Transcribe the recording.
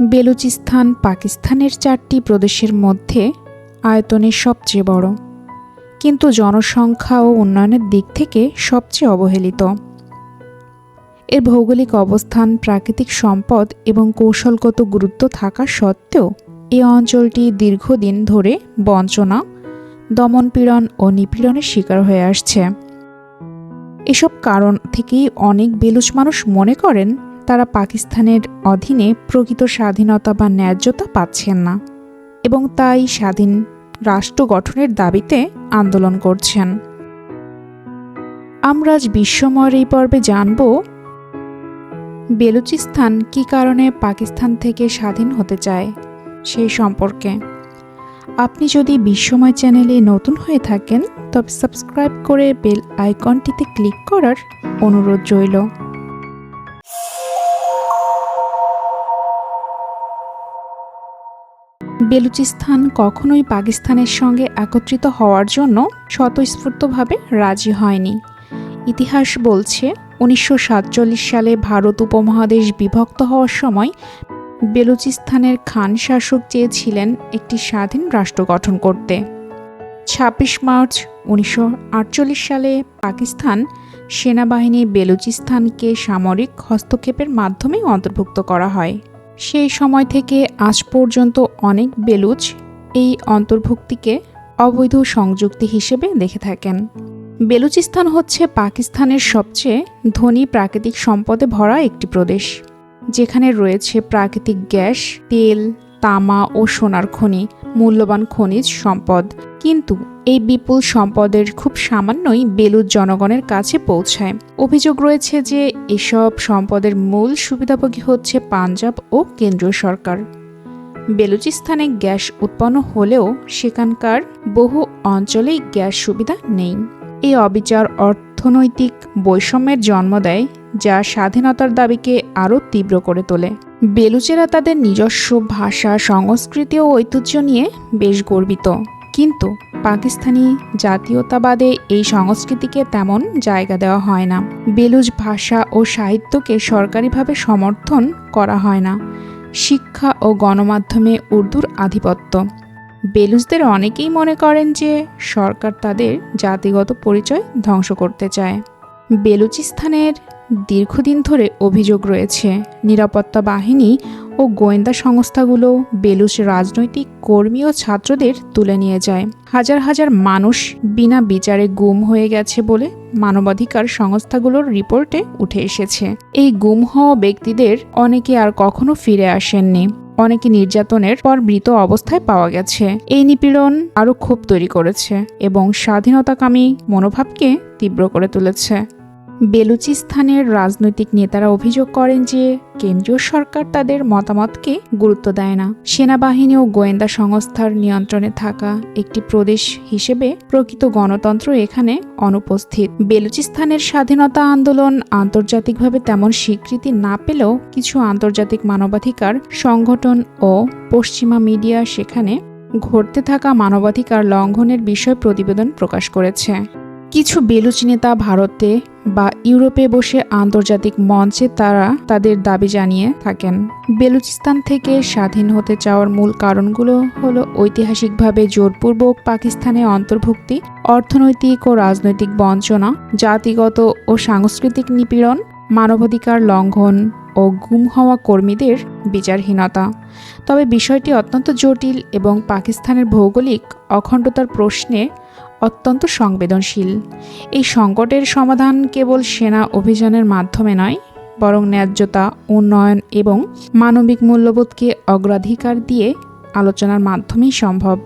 বেলুচিস্তান পাকিস্তানের চারটি প্রদেশের মধ্যে আয়তনে সবচেয়ে বড়। কিন্তু জনসংখ্যা ও উন্নয়নের দিক থেকে সবচেয়ে অবহেলিত। এর ভৌগোলিক অবস্থান, প্রাকৃতিক সম্পদ এবং কৌশলগত গুরুত্ব থাকা সত্ত্বেও এ অঞ্চলটি দীর্ঘদিন ধরে বঞ্চনা, দমনপীড়ন ও নিপীড়নের শিকার হয়ে আসছে। এসব কারণ থেকেই অনেক বেলুচ মানুষ মনে করেন তারা পাকিস্তানের অধীনে প্রকৃত স্বাধীনতা বা ন্যায্যতা পাচ্ছেন না এবং তাই স্বাধীন রাষ্ট্র গঠনের দাবিতে আন্দোলন করছেন। আমরা আজ বিশ্বময়ের এই পর্বে জানব, বেলুচিস্তান কী কারণে পাকিস্তান থেকে স্বাধীন হতে চায় সেই সম্পর্কে। আপনি যদি বিশ্বময় চ্যানেলে নতুন হয়ে থাকেন, তবে সাবস্ক্রাইব করে বেল আইকনটিতে ক্লিক করার অনুরোধ রইল। বেলুচিস্তান কখনোই পাকিস্তানের সঙ্গে একত্রিত হওয়ার জন্য স্বতঃস্ফূর্তভাবে রাজি হয়নি। ইতিহাস বলছে, উনিশশো সাতচল্লিশ সালে ভারত উপমহাদেশ বিভক্ত হওয়ার সময় বেলুচিস্তানের খান শাসক চেয়েছিলেন একটি স্বাধীন রাষ্ট্র গঠন করতে। ছাব্বিশ মার্চ উনিশশো আটচল্লিশ সালে পাকিস্তান সেনাবাহিনী বেলুচিস্তানকে সামরিক হস্তক্ষেপের মাধ্যমে অন্তর্ভুক্ত করা হয়। সেই সময় থেকে আজ পর্যন্ত অনেক বেলুচ এই অন্তর্ভুক্তিকে অবৈধ সংযুক্তি হিসেবে দেখে থাকেন। বেলুচিস্তান হচ্ছে পাকিস্তানের সবচেয়ে ধনী প্রাকৃতিক সম্পদে ভরা একটি প্রদেশ, যেখানে রয়েছে প্রাকৃতিক গ্যাস, তেল, তামা ও সোনার খনি। মূল্যবান খনিজ সম্পদ। কিন্তু এই বিপুল সম্পদের খুব সামান্যই বেলুচ জনগণের কাছে পৌঁছায়। অভিযোগ রয়েছে যে এসব সম্পদের মূল সুবিধাভোগী হচ্ছে পাঞ্জাব ও কেন্দ্রীয় সরকার। বেলুচিস্তানে গ্যাস উৎপন্ন হলেও সেখানকার বহু অঞ্চলেই গ্যাস সুবিধা নেই। এই অবিচার অর্থনৈতিক বৈষম্যের জন্ম দেয়, যা স্বাধীনতার দাবিকে আরও তীব্র করে তোলে। বেলুচেরা তাদের নিজস্ব ভাষা, সংস্কৃতি ও ঐতিহ্য নিয়ে বেশ গর্বিত। কিন্তু পাকিস্তানি জাতীয়তাবাদে এই সংস্কৃতিকে তেমন জায়গা দেওয়া হয় না। বেলুচ ভাষা ও সাহিত্যকে সরকারিভাবে সমর্থন করা হয় না। শিক্ষা ও গণমাধ্যমে উর্দুর আধিপত্য। বেলুচদের অনেকেই মনে করেন যে সরকার তাদের জাতিগত পরিচয় ধ্বংস করতে চায়। বেলুচিস্তানের দীর্ঘদিন ধরে অভিযোগ রয়েছে। নিরাপত্তা বাহিনী ও গোয়েন্দা সংস্থাগুলো বেলুচ রাজনৈতিক কর্মী ও ছাত্রদের তুলে নিয়ে যায়। হাজার হাজার মানুষ বিনা বিচারে গুম হয়ে গেছে বলে মানবাধিকার সংস্থাগুলোর রিপোর্টে উঠে এসেছে। এই গুম হওয়া ব্যক্তিদের অনেকে আর কখনো ফিরে আসেননি। অনেকে নির্যাতনের পর মৃত অবস্থায় পাওয়া গেছে। এই নিপীড়ন আরও ক্ষোভ তৈরি করেছে এবং স্বাধীনতাকামী মনোভাবকে তীব্র করে তুলেছে। বেলুচিস্তানের রাজনৈতিক নেতারা অভিযোগ করেন যে কেন্দ্রীয় সরকার তাদের মতামতকে গুরুত্ব দেয় না। সেনাবাহিনী ও গোয়েন্দা সংস্থার নিয়ন্ত্রণে থাকা একটি প্রদেশ হিসেবে প্রকৃত গণতন্ত্র এখানে অনুপস্থিত। বেলুচিস্তানের স্বাধীনতা আন্দোলন আন্তর্জাতিকভাবে তেমন স্বীকৃতি না পেলেও কিছু আন্তর্জাতিক মানবাধিকার সংগঠন ও পশ্চিমা মিডিয়া সেখানে ঘটতে থাকা মানবাধিকার লঙ্ঘনের বিষয় প্রতিবেদন প্রকাশ করেছে। কিছু বেলুচ নেতা ভারতে বা ইউরোপে বসে আন্তর্জাতিক মঞ্চে তারা তাদের দাবি জানিয়ে থাকেন। বেলুচিস্তান থেকে স্বাধীন হতে চাওয়ার মূল কারণগুলো হলো ঐতিহাসিকভাবে জোরপূর্বক পাকিস্তানে অন্তর্ভুক্তি, অর্থনৈতিক ও রাজনৈতিক বঞ্চনা, জাতিগত ও সাংস্কৃতিক নিপীড়ন, মানবাধিকার লঙ্ঘন ও গুম হওয়া কর্মীদের বিচারহীনতা। তবে বিষয়টি অত্যন্ত জটিল এবং পাকিস্তানের ভৌগোলিক অখণ্ডতার প্রশ্নে অত্যন্ত সংবেদনশীল। এই সংকটের সমাধান কেবল সেনা অভিযানের মাধ্যমে নয়, বরং ন্যায্যতা, উন্নয়ন এবং মানবিক মূল্যবোধকে অগ্রাধিকার দিয়ে আলোচনার মাধ্যমেই সম্ভব।